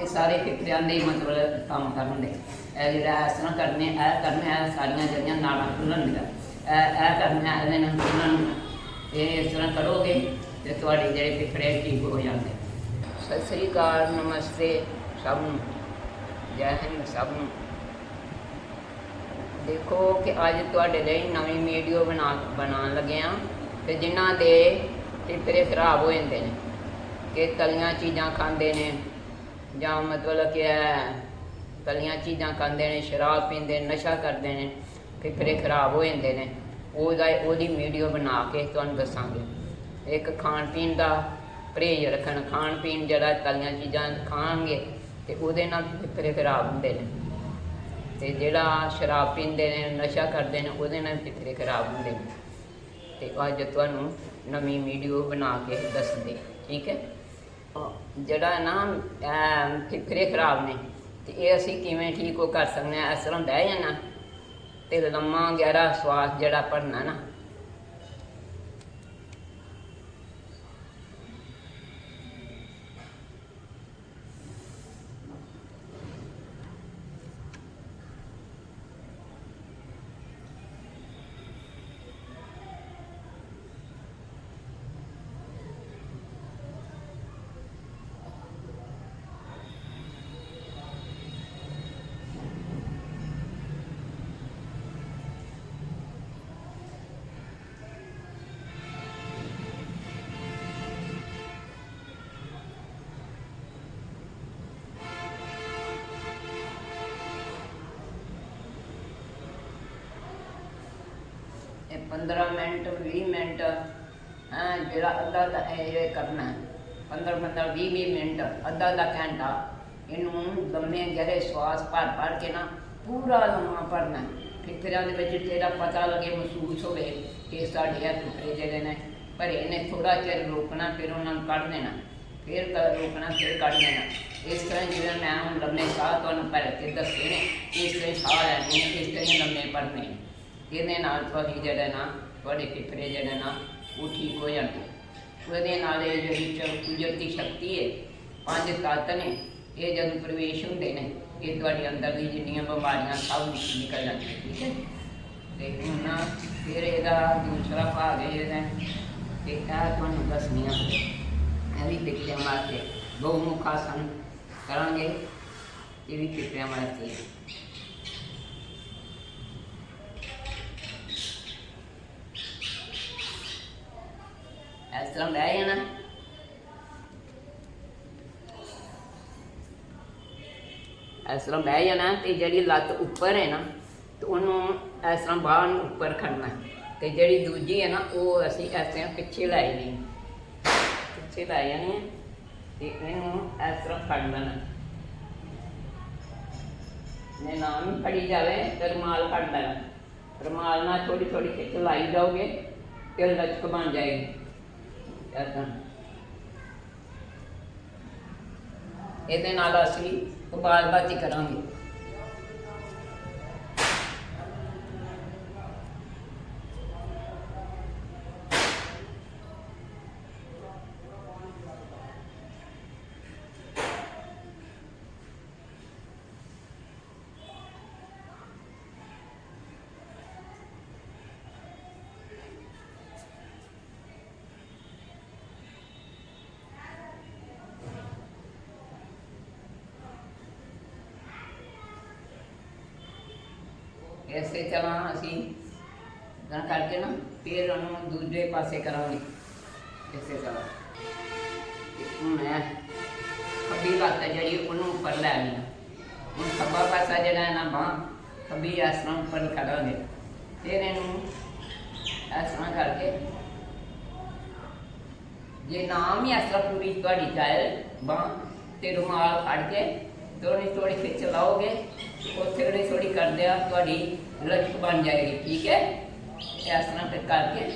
ਇਹ ਸਾਰੇ ਫਿਕਰਿਆਂ ਦੇ ਮਤਲਬ ਕੰਮ ਕਰਨ ਦੇ। ਇਹ ਜਿਹੜਾ ਇਸ ਤਰ੍ਹਾਂ ਕਰਨੇ, ਇਹ ਕਰਨੇ ਇਹ ਸਾਰੀਆਂ ਜਿਹੜੀਆਂ ਨਾੜਾਂ ਖੁੱਲਣਗੀਆਂ ਇਹ ਇਹ ਕਰਨਾ ਇਹਦੇ ਨਾਲ ਖੁੱਲਣ ਇਹ ਇਸ ਤਰ੍ਹਾਂ ਕਰੋਗੇ ਤੇ ਤੁਹਾਡੇ ਜਿਹੜੇ ਫਿਕਰੇ ਠੀਕ ਹੋ ਜਾਂਦੇ ਸਤਿ ਸ੍ਰੀ ਅਕਾਲ, ਨਮਸਤੇ ਸਭ ਨੂੰ। ਜੈ ਹਿੰਦ ਸਭ ਨੂੰ। ਦੇਖੋ ਕਿ ਅੱਜ ਤੁਹਾਡੇ ਲਈ ਨਵੀਂ ਵੀਡੀਓ ਬਣਾ, ਬਣਾਉਣ ਲੱਗੇ ਆ ਤੇ ਜਿਨ੍ਹਾਂ ਦੇ ਟਿਪਰੇ ਖਰਾਬ ਹੋ ਜਾਂਦੇ ਨੇ, ਕਿ ਤਲੀਆਂ ਚੀਜ਼ਾਂ ਖਾਂਦੇ ਨੇ। ਜਾਂ ਮਤਲਬ ਕਿ ਇਹ ਤਲੀਆਂ ਚੀਜ਼ਾਂ ਖਾਂਦੇ ਨੇ, ਸ਼ਰਾਬ ਪੀਂਦੇ ਨੇ, ਨਸ਼ਾ ਕਰਦੇ ਨੇ, ਫਿਕਰੇ ਖਰਾਬ ਹੋ ਜਾਂਦੇ ਨੇ, ਉਹਦਾ ਉਹਦੀ ਵੀਡੀਓ ਬਣਾ ਕੇ ਤੁਹਾਨੂੰ ਦੱਸਾਂਗੇ। ਇੱਕ ਖਾਣ ਪੀਣ ਦਾ ਪਰਹੇਜ਼ ਰੱਖਣ, ਖਾਣ ਪੀਣ ਜਿਹੜਾ ਤਲੀਆਂ ਚੀਜ਼ਾਂ ਖਾਣਗੇ ਤੇ ਉਹਦੇ ਨਾਲ ਫਿਕਰੇ ਖਰਾਬ ਹੁੰਦੇ ਨੇ। ਤੇ ਜਿਹੜਾ ਸ਼ਰਾਬ ਪੀਂਦੇ ਨੇ, ਨਸ਼ਾ ਕਰਦੇ ਨੇ, ਉਹਦੇ ਨਾਲ ਫਿਕਰੇ ਖਰਾਬ ਹੁੰਦੇ ਨੇ। ਤੇ ਅੱਜ ਤੁਹਾਨੂੰ ਨਵੀਂ ਵੀਡੀਓ ਬਣਾ ਕੇ ਦੱਸਦੇ, ਠੀਕ ਹੈ? ਜਿਹੜਾ ਨਾ ਅਹ ਫਿਕਰੇ ਖਰਾਬ ਨੇ, ਤੇ ਇਹ ਅਸੀਂ ਕਿਵੇਂ ਠੀਕ ਉਹ ਕਰ ਸਕਦੇ ਹਾਂ? ਇਸ ਤਰ੍ਹਾਂ ਬਹਿ ਜਾਣਾ ਤੇ ਲੰਮਾ, ਗਹਿਰਾ ਸਵਾਸ ਜਿਹੜਾ ਭਰਨਾ ਨਾ 15 ਮਿੰਟ 20 ਮਿੰਟ, ਹਾਂ, ਜਿਹੜਾ ਅੱਧਾ ਦਾ ਇਹ ਕਰਨਾ 15 15 20 20 ਮਿੰਟ, ਅੱਧਾ ਦਾ ਘੰਟਾ। ਇਹਨੂੰ ਲੰਮੇ ਗਹਿਰੇ ਸਵਾਸ ਭਰ ਭਰ ਕੇ ਨਾ ਪੂਰਾ ਲੰਮਾ ਭਰਨਾ ਫਿਕਰਾਂ ਦੇ ਵਿੱਚ ਤੇਰਾ ਪਤਾ ਲੱਗੇ, ਮਹਿਸੂਸ ਹੋਵੇ ਕਿ ਸਾਡੇ ਹੱਥ ਫਿਕਰੇ ਜਿਹੜੇ ਨੇ, ਪਰ ਇਹਨੇ ਥੋੜਾ ਚਿਰ ਰੋਕਣਾ, ਫਿਰ ਉਹਨਾਂ ਨੂੰ ਕੱਢ ਦੇਣਾ। ਫਿਰ ਰੋਕਣਾ, ਫਿਰ ਕੱਢ ਦੇਣਾ। ਇਸ ਤਰ੍ਹਾਂ ਜਿਵੇਂ ਮੈਂ ਹੁਣ ਲੰਮੇ ਸਾਹ ਤੁਹਾਨੂੰ ਭਰ ਕੇ ਦੱਸੇ ਨੇ, ਇਸ ਤਰ੍ਹਾਂ ਸਾਹ ਲੈਣੇ ਇਸ ਤਰ੍ਹਾਂ ਲੰਮੇ ਭਰਨੇ ਇਹਦੇ ਨਾਲ ਤੁਹਾਡੀ ਜਿਹੜਾ ਨਾ, ਤੁਹਾਡੇ ਫਿਕਰੇ ਜਿਹੜੇ ਨਾ, ਉਹ ਠੀਕ ਹੋ ਜਾਂਦੇ। ਉਹਦੇ ਨਾਲ ਇਹ ਜਿਹੜੀ ਚ- ਕੁਦਰਤੀ ਸ਼ਕਤੀ ਹੈ, ਪੰਜ ਤੱਤ ਨੇ, ਇਹ ਜਦੋਂ ਪ੍ਰਵੇਸ਼ ਹੁੰਦੇ ਨੇ, ਇਹ ਤੁਹਾਡੇ ਅੰਦਰ ਦੀ ਜਿੰਨੀਆਂ ਬਿਮਾਰੀਆਂ ਸਭ ਨਿਕਲ ਜਾਂਦੀਆਂ, ਠੀਕ ਹੈ? ਤੇ ਹੁਣ ਫਿਰ ਇਹਦਾ ਦੂਸਰਾ ਭਾਗ ਹੈ ਇਹਦਾ ਕਿ ਇਹ ਤੁਹਾਨੂੰ ਦੱਸਣੀਆਂ ਇਹ ਵੀ ਪਿੱਛਿਆਂ ਵਾਸਤੇ ਬਹੁ ਕਰਾਂਗੇ, ਇਹ ਵੀ ਪਿੱਛਿਆਂ ਵਾਸਤੇ ਤਰ੍ਹਾਂ ਬਹਿ ਜਾਣਾ ਇਸ ਤਰ੍ਹਾਂ ਬਹਿ ਜਾਣਾ ਤੇ ਜਿਹੜੀ ਲੱਤ ਉੱਪਰ ਹੈ ਨਾ ਤੇ ਉਹਨੂੰ ਇਸ ਤਰ੍ਹਾਂ ਬਾਹਰ ਨੂੰ ਉੱਪਰ ਖੜਨਾ ਤੇ ਜਿਹੜੀ ਦੂਜੀ ਹੈ ਨਾ ਉਹ ਅਸੀਂ ਇਸ ਤਰ੍ਹਾਂ ਪਿੱਛੇ ਲੈ ਜਾਣੀ ਪਿੱਛੇ ਲੈ ਜਾਣੀ ਹੈ ਤੇ ਇਹਨੂੰ ਇਸ ਤਰ੍ਹਾਂ ਫੜ ਲੈਣਾ ਨੇ ਨਾਮ ਫੜੀ ਜਾਵੇ ਤੇ ਰੁਮਾਲ ਫੜ ਲੈਣਾ ਰੁਮਾਲ ਨਾਲ ਥੋੜੀ ਥੋੜੀ ਖਿੱਚ ਲਾਈ ਜਾਓਗੇ ਤੇ ਲਚਕ ਬਣ ਜਾਏਗੀ ਏਦਾਂ ਇਹਦੇ ਨਾਲ ਅਸੀਂ ਕਪਾਲਭਾਤੀ ਕਰਾਂਗੇ। ਇਸੇ ਤਰ੍ਹਾਂ ਅਸੀਂ। ਨਾ ਕਰਕੇ ਨਾ ਫਿਰ ਉਹਨੂੰ ਦੂਜੇ ਪਾਸੇ ਕਰਾਂਗੇ ਇਸੇ ਤਰ੍ਹਾਂ ਤੇ ਹੁਣ ਮੈਂ ਖੱਬੀ ਲੱਤ ਹੈ ਜਿਹੜੀ ਉਹਨੂੰ ਉੱਪਰ ਲੈ ਲੈਣਾ ਹੁਣ ਖੱਬਾ ਪਾਸਾ ਜਿਹੜਾ ਹੈ ਨਾ ਬਾਂਹ, ਖੱਬੀ ਇਸ ਤਰ੍ਹਾਂ ਉੱਪਰ ਕਰਾਂਗੇ। ਫਿਰ ਇਹਨੂੰ ਇਸ ਤਰ੍ਹਾਂ ਕਰਕੇ ਜੇ ਨਾਮ ਹੀ ਇਸ ਤਰ੍ਹਾਂ ਪੂਰੀ ਤੁਹਾਡੀ ਜਾਏ ਬਾਂਹ ਤੇ ਰੁਮਾਲ ਫੜ ਕੇ ਥੋੜੀ ਥੋੜੀ ਖਿੱਚ ਲਾਓਗੇ ਉੱਥੇ ਥੋੜੀ ਥੋੜੀ ਕਰਦੇ ਆ ਤੁਹਾਡੀ ਲਚਕ ਬਣ ਜਾਏਗੀ, ਠੀਕ ਹੈ? ਇਸ ਤਰ੍ਹਾਂ ਫਿਰ ਕਰਕੇ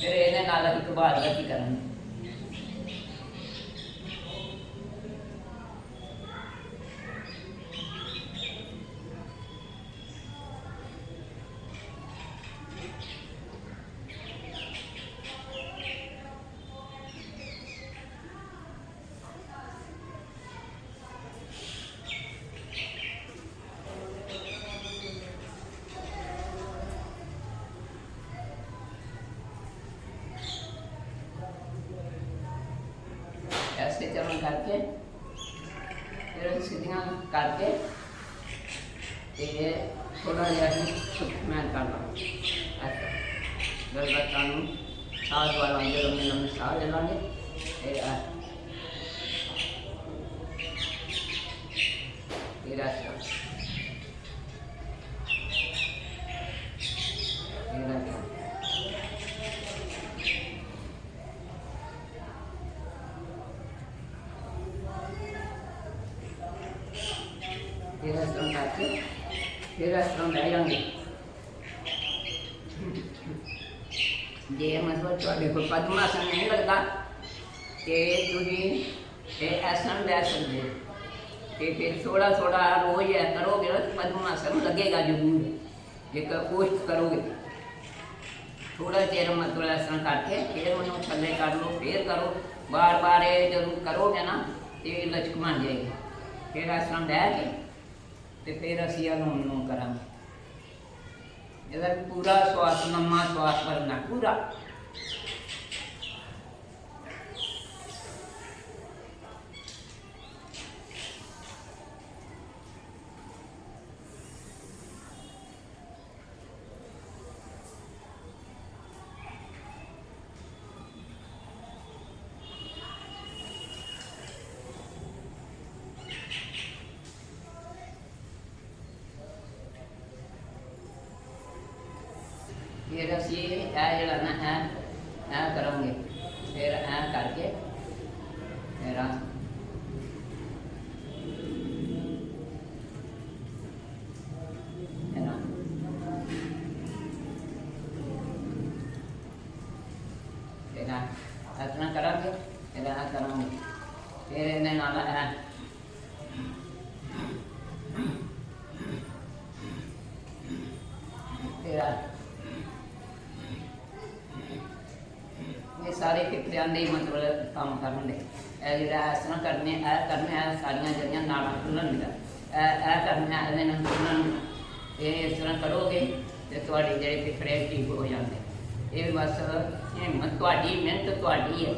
ਫਿਰ ਇਹਦੇ ਨਾਲ ਅਸੀਂ ਕਬਾਲਗਤੀ ਕਰਾਂਗੇ? ਕਰਕੇ, ਫਿਰ ਸਿੱਧੀਆਂ ਕਰਕੇ ਤੇ ਥੋੜਾ ਜਿਹਾ ਅਸੀਂ ਸੁਖਮੈਨ ਕਰ ਲਾਂਗੇ ਅੱਛਾ। ਗਲਬਤਾਂ ਨੂੰ ਸਾਹ ਵਾਲਾ ਜਦੋਂ ਮੈਂ ਸਾਹ ਲੈ ਤੇ ਇਹ ਆ ਇਹ ਰਾਸਤਾ ਇਹ ਰਾਸਤਾ ਫਿਰ ਇਸ ਤਰ੍ਹਾਂ ਕਰਕੇ ਫਿਰ ਇਸ ਤਰ੍ਹਾਂ ਬਹਿ ਜਾਂਗੇ ਜੇ ਮਤਲਬ ਤੁਹਾਡੇ ਕੋਲ ਪਦਮਾਸਨ ਨਹੀਂ ਲੱਗਦਾ ਤੇ ਤੁਸੀਂ ਇਹ ਆਸਨ ਲੈ ਸਕਦੇ ਹੋ ਤੇ ਫਿਰ ਥੋੜਾ ਥੋੜਾ ਰੋਜ਼ ਇਹ ਕਰੋਗੇ ਨਾ ਤਾਂ ਪਦਮਾਸਨ ਲੱਗੇਗਾ ਜ਼ਰੂਰ ਇੱਕ ਕੋਸ਼ਿਸ਼ ਕਰੋਗੇ ਥੋੜਾ ਚਿਰ ਮਤਲਬ ਇਸ ਤਰ੍ਹਾਂ ਕਰਕੇ ਫਿਰ ਉਹਨੂੰ ਥੱਲੇ ਕਰ ਲਓ ਫਿਰ ਕਰੋ ਬਾਰ ਬਾਰ ਇਹ ਜਦੋਂ ਕਰੋਗੇ ਨਾ ਤੇ ਲਚਕ ਬਣ ਜਾਏਗੀ ਫਿਰ ਇਸ ਤਰ੍ਹਾਂ ਬਹਿ ਕੇ ਤੇ ਫਿਰ ਅਸੀਂ ਇਹਨੂੰ ਨੂੰ ਕਰਾਂਗੇ ਇਹਦਾ ਵੀ ਪੂਰਾ ਫਿਰ ਅਸੀਂ ਇਹ ਜਿਹੜਾ ਨਾ ਹੈ ਇਹ ਕਰਾਂਗੇ। ਫਿਰ ਇਹ ਕਰਕੇ ਮੇਰਾ ਮੇਰਾ ਇਹਦਾ ਇਤਨਾ ਕਰਾਂਗੇ ਇਹਦਾ ਕਰਾਂਗੇ। ਫਿਰ ਇਹਨੇ ਨਾਲ ਇਹ ਇਹ ਦੇ ਹੀ ਮਤਲਬ ਕੰਮ ਕਰਨ ਦੇ। ਇਹ ਜਿਹੜਾ ਇਸ ਤਰ੍ਹਾਂ ਕਰਨੇ, ਇਹ ਕਰਨੇ ਇਹ ਸਾਰੀਆਂ ਜਿਹੜੀਆਂ ਨਾੜਾਂ ਖੁੱਲਣ ਦਾ ਇਹ ਇਹ ਕਰਨਾ ਇਹਦੇ ਨਾਲ ਖੁੱਲਣ ਇਹ ਇਸ ਤਰ੍ਹਾਂ ਕਰੋਗੇ ਤੇ ਤੁਹਾਡੇ ਜਿਹੜੇ ਫਿਕਰੇ ਠੀਕ ਹੋ ਜਾਂਦੇ। ਇਹ ਬਸ ਹਿੰਮਤ ਤੁਹਾਡੀ, ਮਿਹਨਤ ਤੁਹਾਡੀ ਹੈ।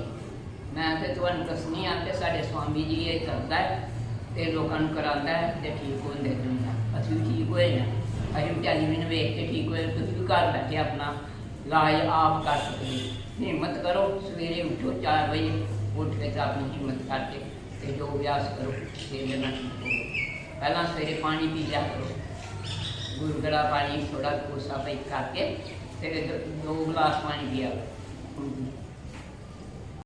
ਮੈਂ ਤੇ ਤੁਹਾਨੂੰ ਦੱਸਣੀ ਆ ਕਿ ਸਾਡੇ ਸਵਾਮੀ ਜੀ ਇਹ ਕਰਦਾ ਹੈ ਤੇ ਲੋਕਾਂ ਨੂੰ ਕਰਾਉਂਦਾ ਹੈ ਤੇ ਠੀਕ ਹੁੰਦੇ ਦੁਨੀਆ ਅਸੀਂ ਵੀ ਠੀਕ ਹੋਏ ਨਾ ਅਸੀਂ ਵੀ ਟੈਲੀਵਿਜ਼ਨ ਵੇਖ ਕੇ ਠੀਕ ਹੋਏ ਤੁਸੀਂ ਵੀ ਘਰ ਬੈਠੇ ਆਪਣਾ ਇਲਾਜ ਆਪ ਕਰ ਸਕਦੇ ਹਿੰਮਤ ਕਰੋ, ਸਵੇਰੇ ਉੱਠੋ 4 ਵਜੇ ਉੱਠ ਕੇ ਤੇ ਆਪਣੀ ਹਿੰਮਤ ਕਰਕੇ ਤੇ ਜੋ ਅਭਿਆਸ ਕਰੋ ਤੇ ਜਨਾ ਪਹਿਲਾਂ ਸਵੇਰੇ ਪਾਣੀ ਪੀ ਲਿਆ ਕਰੋ। ਗੁਰਗੜਾ ਪਾਣੀ ਥੋੜਾ ਕੋਸਾ ਪਈ ਕਰਕੇ ਤੇ ਦੋ ਗਲਾਸ ਪਾਣੀ ਪੀਆ